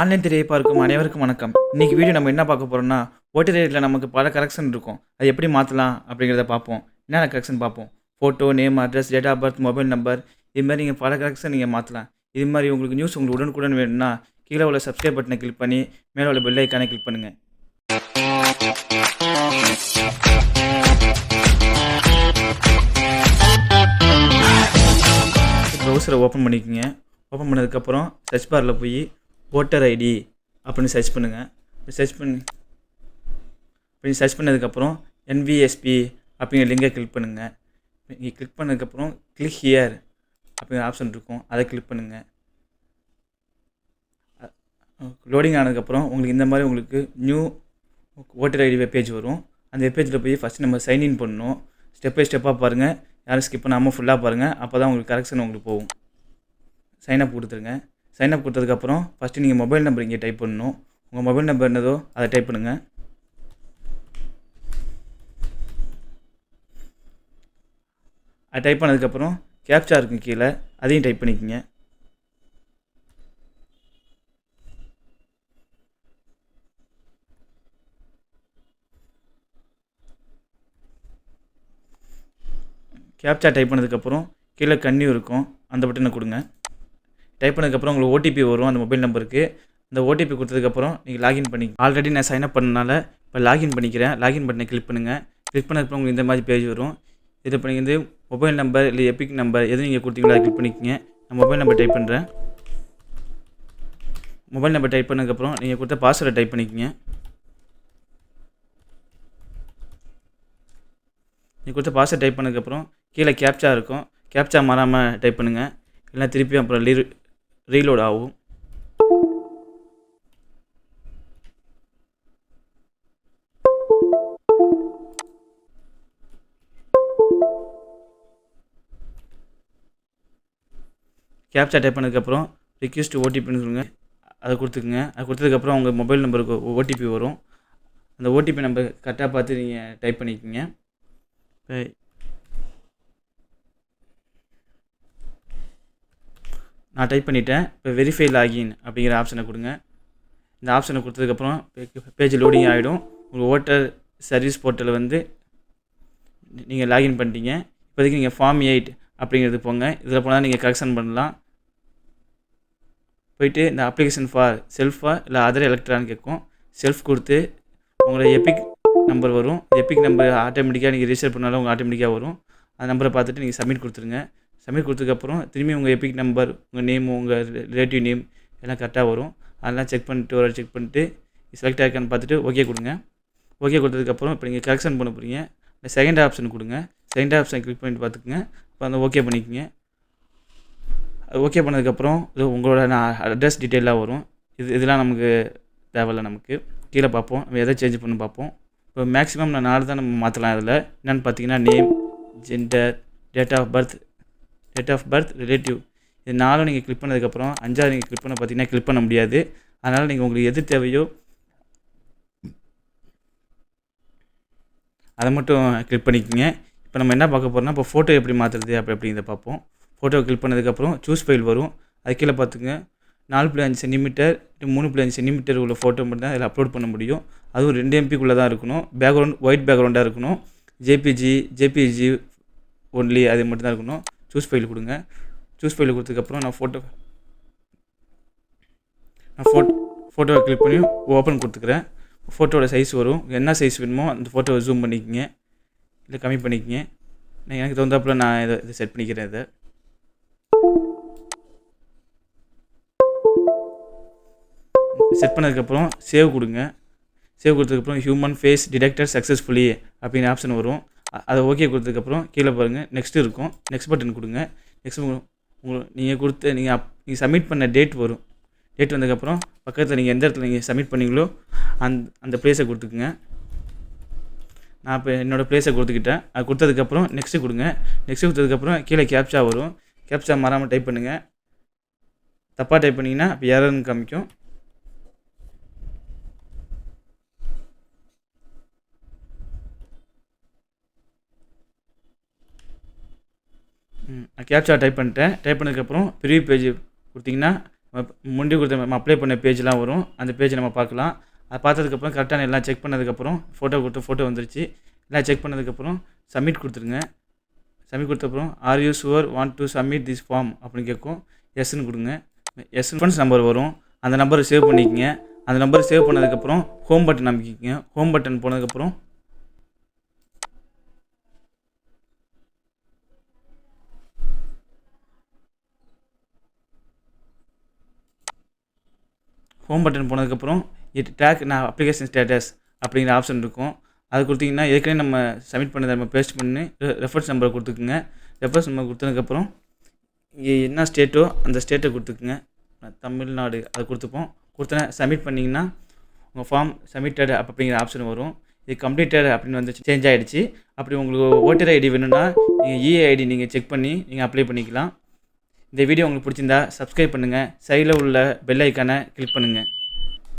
Online திரையை பார்க்கும் அனைவருக்கும் வணக்கம். இன்னைக்கு வீடியோ நம்ம என்ன பார்க்க போறோம்னா ஓட்டர் ரேட்டில் நமக்கு பல கரெக்ஷன் இருக்கும். அது எப்படி மாற்றலாம் அப்படிங்கிறத பார்ப்போம். என்னென்ன கரெக்ஷன் பார்ப்போம்? Photo name address date of birth mobile number இது மாதிரி நீங்கள் பல கரெக்ஷன் நீங்கள் மாற்றலாம் இது மாதிரி உங்களுக்கு நியூஸ் உங்களுக்கு உடனுக்குடன் வேணும்னா கீழே உள்ள சப்ஸ்கிரைப் பட்டனை கிளிக் பண்ணி மேலே உள்ள பெல் ஐக்கானை கிளிக் பண்ணுங்கள் ப்ரௌசரை ஓப்பன் பண்ணிக்கோங்க. ஓப்பன் பண்ணதுக்கப்புறம் சர்ச் பாரில் போய் ஓட்டர் ஐடி அப்படின்னு சர்ச் பண்ணுங்கள் சர்ச் பண்ணி அப்படி சர்ச் பண்ணதுக்கப்புறம் என்விஎஸ்பி அப்படிங்கிற லிங்கை கிளிக் பண்ணுங்கள் நீங்கள் கிளிக் பண்ணதுக்கப்புறம் கிளிக் ஹியர் அப்படிங்கிற ஆப்ஷன் இருக்கும். அதை கிளிக் பண்ணுங்கள் லோடிங் ஆனதுக்கப்புறம் உங்களுக்கு இந்த மாதிரி உங்களுக்கு நியூ ஓட்டர் ஐடி வெப்பேஜ் வரும். அந்த வெப்பேஜில் போய் ஃபஸ்ட்டு நம்ம சைன்இன் பண்ணணும். ஸ்டெப் பை ஸ்டெப்பாக பாருங்கள் யாரும் ஸ்கிப் பண்ணாமல் ஃபுல்லாக பாருங்கள் அப்போ தான் உங்களுக்கு கரெக்ஷன் உங்களுக்கு போகும். சைன் அப் கொடுத்துருங்க. சைன் அப் கொடுத்ததுக்கப்புறம் ஃபஸ்ட்டு நீங்கள் மொபைல் நம்பர் இங்கே டைப் பண்ணணும். உங்கள் மொபைல் நம்பர் என்னதோ அதை டைப் பண்ணுங்கள் அதை டைப் பண்ணதுக்கப்புறம் கேப்சா இருக்கும் கீழே. அதையும் டைப் பண்ணிக்கோங்க. கேப்சா டைப் பண்ணதுக்கப்புறம் கீழே கண்ணி இருக்கும். அந்த பட்டனை கொடுங்க. டைப் பண்ணதுக்கப்புறம் உங்களுக்கு ஓடிபி வரும் அந்த மொபைல் நம்பருக்கு. அந்த ஓடிபி கொடுத்ததுக்கப்புறம் நீங்கள் லாகின் பண்ணி ஆல்ரெடி நான் சைன் அப் பண்ணனால இப்போ லாகின் பண்ணிக்கிறேன். லாகின் பட்டனை கிளிக் பண்ணுங்கள் கிளிக் பண்ணதுக்கப்புறம் உங்களுக்கு இந்த மாதிரி பேஜ் வரும். இது இப்போ நீங்கள் வந்து மொபைல் நம்பர் இல்லை எபிக் நம்பர் எது நீங்கள் கொடுத்தீங்களோ கிளிக் பண்ணிக்கோங்க. நான் மொபைல் நம்பர் டைப் பண்ணுறேன் மொபைல் நம்பர் டைப் பண்ணதுக்கப்புறம் நீங்கள் கொடுத்த பாஸ்வேர்டை டைப் பண்ணிக்கோங்க. நீங்கள் கொடுத்த பாஸ்வேர்ட் டைப் பண்ணதுக்கப்புறம் கீழே கேப்ச்சா இருக்கும். கேப்ச்சா மாறாமல் டைப் பண்ணுங்கள் இல்லைனா திருப்பி அப்புறம் லீவ் ரீலோட் ஆகும். கேப்சா டைப் பண்ணதுக்கப்புறம் ரிக்வெஸ்ட் ஓடிபின்னு சொல்லுங்கள் அதை கொடுத்துக்குங்க. அது கொடுத்ததுக்கப்புறம் உங்கள் மொபைல் நம்பருக்கு ஓடிபி வரும். அந்த ஓடிபி நம்பர் கரெக்டாக பார்த்து நீங்கள் டைப் பண்ணிக்கோங்க. இப்போ நான் டைப் பண்ணிட்டேன். இப்போ வெரிஃபை லாகின் அப்படிங்கிற ஆப்ஷனை கொடுங்க. இந்த ஆப்ஷனை கொடுத்ததுக்கப்புறம் பேஜ் லோடிங் ஆகிடும் உங்கள் ஓட்டர் சர்வீஸ் போர்ட்டலில் வந்து நீங்கள் லாகின் பண்ணிட்டீங்க. இப்போதைக்கு நீங்கள் ஃபார்ம் எயிட் அப்படிங்கிறது போங்க. இதில் போனால் நீங்கள் கரெக்ஷன் பண்ணலாம். போயிட்டு இந்த அப்ளிகேஷன் ஃபார் செல்ஃபா இல்லை அதர் எலக்ட்ரான் கேட்கும் செல்ஃப் கொடுத்து உங்களோட எபிக் நம்பர் வரும். எபிக் நம்பர் ஆட்டோமேட்டிக்காக நீங்கள் ரிஜிஸ்டர் பண்ணாலும் உங்கள் ஆட்டோமேட்டிக்காக வரும். அந்த நம்பரை பார்த்துட்டு நீங்கள் சப்மிட் கொடுத்துருங்க. சப்மிட் கொடுத்ததுக்கப்புறம் திரும்பி உங்கள் எபிக் நம்பர் உங்கள் நேம் உங்கள் ரிலேட்டிவ் நேம் எல்லாம் கரெக்டாக வரும். அதெல்லாம் செக் பண்ணிட்டு ஒரு செக் பண்ணிட்டு செலக்ட் ஆகிருக்கான்னு பார்த்துட்டு ஓகே கொடுங்க. ஓகே கொடுத்ததுக்கப்புறம் இப்போ நீங்கள் கரெக்ஷன் பண்ண போகிறீங்க இந்த செகண்ட் ஆப்ஷன் கொடுங்க. செகண்ட் ஆப்ஷன் கிளிக் பண்ணிட்டு பார்த்துக்குங்க. இப்போ அந்த ஓகே பண்ணிக்கோங்க. ஓகே பண்ணதுக்கப்புறம் இது உங்களோட நான் அட்ரஸ் டீட்டெயிலாக வரும். இது இதெல்லாம் நமக்கு தேவையில்லை நமக்கு. கீழே பார்ப்போம். நம்ம எதை சேஞ்ச் பண்ணி பார்ப்போம். இப்போ மேக்ஸிமம் நான் நாலு தான் நம்ம மாற்றலாம் இதில். என்னென்னு பார்த்தீங்கன்னா name gender date of birth date of birth relative இது நாலும் நீங்கள் கிளிக் பண்ணதுக்கப்புறம் அஞ்சாவது நீங்கள் கிளிக் பண்ண பார்த்தீங்கன்னா கிளிக் பண்ண முடியாது. அதனால் நீங்கள் உங்களுக்கு எது தேவையோ அதை மட்டும் கிளிக் பண்ணிக்கோங்க. இப்போ நம்ம என்ன பார்க்க போகிறோம்னா இப்போ ஃபோட்டோ எப்படி மாற்றுறது அப்படி அப்படிங்கிறத பார்ப்போம். ஃபோட்டோ கிளிக் பண்ணதுக்கப்புறம் சூஸ் ஃபைல் வரும். அது கீழே பார்த்துங்க நாலு புள்ளி அஞ்சு சென்டிமீட்டர் மூணு புள்ளி அஞ்சு சென்டிமீட்டர் உள்ள ஃபோட்டோ மட்டும் தான் அதில் அப்லோட் பண்ண முடியும். அதுவும் ரெண்டு எம்பிக்குள்ளே தான் இருக்கணும். பேக்ரவுண்ட் ஒயிட் பேக்ரவுண்டாக இருக்கணும். ஜேபிஜி ஜேபிஜி ஒன்லி அது மட்டும் தான் இருக்கணும். சூஸ் ஃபைல் கொடுங்க. சூஸ் ஃபைல் கொடுத்ததுக்கப்புறம் நான் ஃபோட்டோ நான் ஃபோட்டோ ஃபோட்டோவை கிளிக் பண்ணி ஓப்பன் கொடுத்துக்கிறேன். ஃபோட்டோவோட சைஸ் வரும். என்ன சைஸ் வேணுமோ அந்த ஃபோட்டோவை ஜூம் பண்ணிக்கோங்க. இல்லை கம்மி பண்ணிக்கோங்க. நான் எனக்கு தகுந்தாப்புல நான் இதை இதை செட் பண்ணிக்கிறேன் இதை. செட் பண்ணதுக்கப்புறம் சேவ் கொடுங்க. சேவ் கொடுத்ததுக்கப்புறம் ஹியூமன் ஃபேஸ் டிடெக்டர் சக்ஸஸ்ஃபுல்லி அப்படிங்கிற ஆப்ஷன் வரும். அதை ஓகே கொடுத்ததுக்கப்புறம் கீழே பாருங்கள் நெக்ஸ்ட் இருக்கும். நெக்ஸ்ட் பட்டன் கொடுங்க. நெக்ஸ்ட் உங்களுக்கு நீங்கள் கொடுத்த நீங்கள் அப் நீங்கள் சப்மிட் பண்ண டேட் வரும். டேட் வந்ததுக்கப்புறம் பக்கத்தில் நீங்கள் எந்த இடத்துல நீங்கள் சப்மிட் பண்ணீங்களோ அந்த அந்த ப்ளேஸை கொடுத்துக்குங்க. நான் இப்போ என்னோடய ப்ளேஸை கொடுத்துக்கிட்டேன். அது கொடுத்ததுக்கப்புறம் நெக்ஸ்ட்டு கொடுங்க. நெக்ஸ்ட்டு கொடுத்ததுக்கப்புறம் கீழே கேப்ச்சா வரும். கேப்ச்சா மறாமல் டைப் பண்ணுங்கள் தப்பாக டைப் பண்ணிங்கன்னா இப்போ யாருன்னு காமிக்கும். நான் கேப்சா டைப் பண்ணிட்டேன். டைப் பண்ணதுக்கப்புறம் ப்ரிவியூ பேஜ் கொடுத்தீங்கன்னா முன்னாடி கொடுத்த நம்ம அப்ளை பண்ண பேஜ்லாம் வரும். அந்த பேஜ் நம்ம பார்க்கலாம். அதை பார்த்ததுக்கப்புறம் கரெக்டான எல்லாம் செக் பண்ணதுக்கப்புறம் ஃபோட்டோ கொடுத்து ஃபோட்டோ வந்துருச்சு. எல்லாம் செக் பண்ணதுக்கப்புறம் சப்மிட் கொடுத்துருங்க. Submit கொடுத்தப்புறம் are you sure want to submit this form அப்படின்னு கேட்கும். எஸ்ன்னு கொடுங்க. எஸ் ரெஃபரன்ஸ் நம்பர் வரும். அந்த நம்பரை சேவ் பண்ணிக்கோங்க. அந்த நம்பரை சேவ் பண்ணதுக்கப்புறம் ஹோம் பட்டன் அமைக்கிங்க ஹோம் பட்டன் போனதுக்கப்புறம் ஹோம் பட்டன் போனதுக்கப்புறம் இட் டேக் நான் அப்ளிகேஷன் ஸ்டேட்டஸ் அப்படிங்கிற ஆப்ஷன் இருக்கும் அது கொடுத்தீங்கன்னா ஏற்கனவே நம்ம சப்மிட் பண்ணதை நம்ம பேஸ்ட் பண்ணி ரெஃபரன்ஸ் நம்பரை கொடுத்துக்குங்க ரெஃபரன்ஸ் நம்பர் கொடுத்ததுக்கப்புறம் இங்கே என்ன ஸ்டேட்டோ அந்த ஸ்டேட்டை கொடுத்துக்குங்க தமிழ்நாடு அதை கொடுத்துப்போம் கொடுத்தன சப்மிட் பண்ணிங்கன்னா உங்கள் ஃபார்ம் சப்மிட்டட் அப்படிங்கிற ஆப்ஷன் வரும் இது கம்ப்ளீட்டட் அப்படின்னு வந்து சேஞ்ச் ஆகிடுச்சு அப்படி உங்களுக்கு ஓட்டர் ஐடி வேணும்னா நீங்கள் இஏஐடி நீங்கள் செக் பண்ணி நீங்கள் அப்ளை பண்ணிக்கலாம் இந்த வீடியோ உங்களுக்கு பிடிச்சிருந்தா சப்ஸ்கிரைப் பண்ணுங்கள் சைடில் உள்ள பெல் ஐக்கானை கிளிக் பண்ணுங்கள்